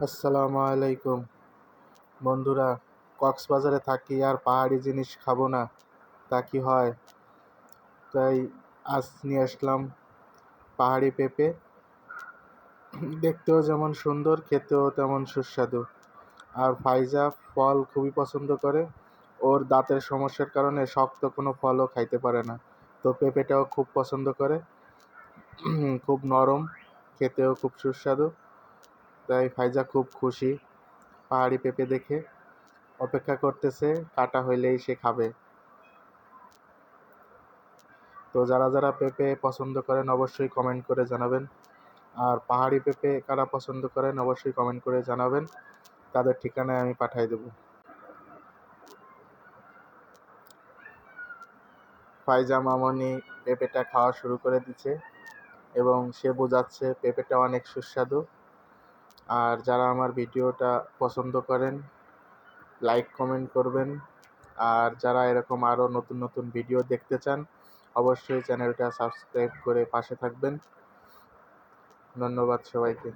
আসসালামু আলাইকুম। বন্ধুরা, কক্সবাজারে থাকি আর পাহাড়ি জিনিস খাব না, তা কি হয়? তাই আজ নিয়ে আসলাম পাহাড়ি পেঁপে। দেখতেও যেমন সুন্দর, খেতেও তেমন সুস্বাদু। আর ফাইজা ফল খুবই পছন্দ করে। ওর দাঁতের সমস্যার কারণে শক্ত কোনো ফলও খাইতে পারে না। তো পেঁপেটাও খুব পছন্দ করে। খুব নরম, খেতেও খুব সুস্বাদু। তাই ফাইজা খুব খুশি। পাহাড়ি পেঁপে দেখে অপেক্ষা করতেছে, কাটা হইলেই সে খাবে। তো যারা যারা পেঁপে পছন্দ করেন অবশ্যই কমেন্ট করে জানাবেন। আর পাহাড়ি পেঁপে কারা পছন্দ করেন অবশ্যই কমেন্ট করে জানাবেন। তাদের ঠিকানায় আমি পাঠিয়ে দেব। ফাইজা মামনি পেঁপেটা খাওয়া শুরু করে দিচ্ছে এবং সে বোঝাচ্ছে পেঁপেটা অনেক সুস্বাদু। আর যারা আমার ভিডিওটা পছন্দ করেন লাইক কমেন্ট করবেন। আর যারা এরকম আরও নতুন নতুন ভিডিও দেখতে চান, অবশ্যই চ্যানেলটা সাবস্ক্রাইব করে পাশে থাকবেন। ধন্যবাদ সবাইকে।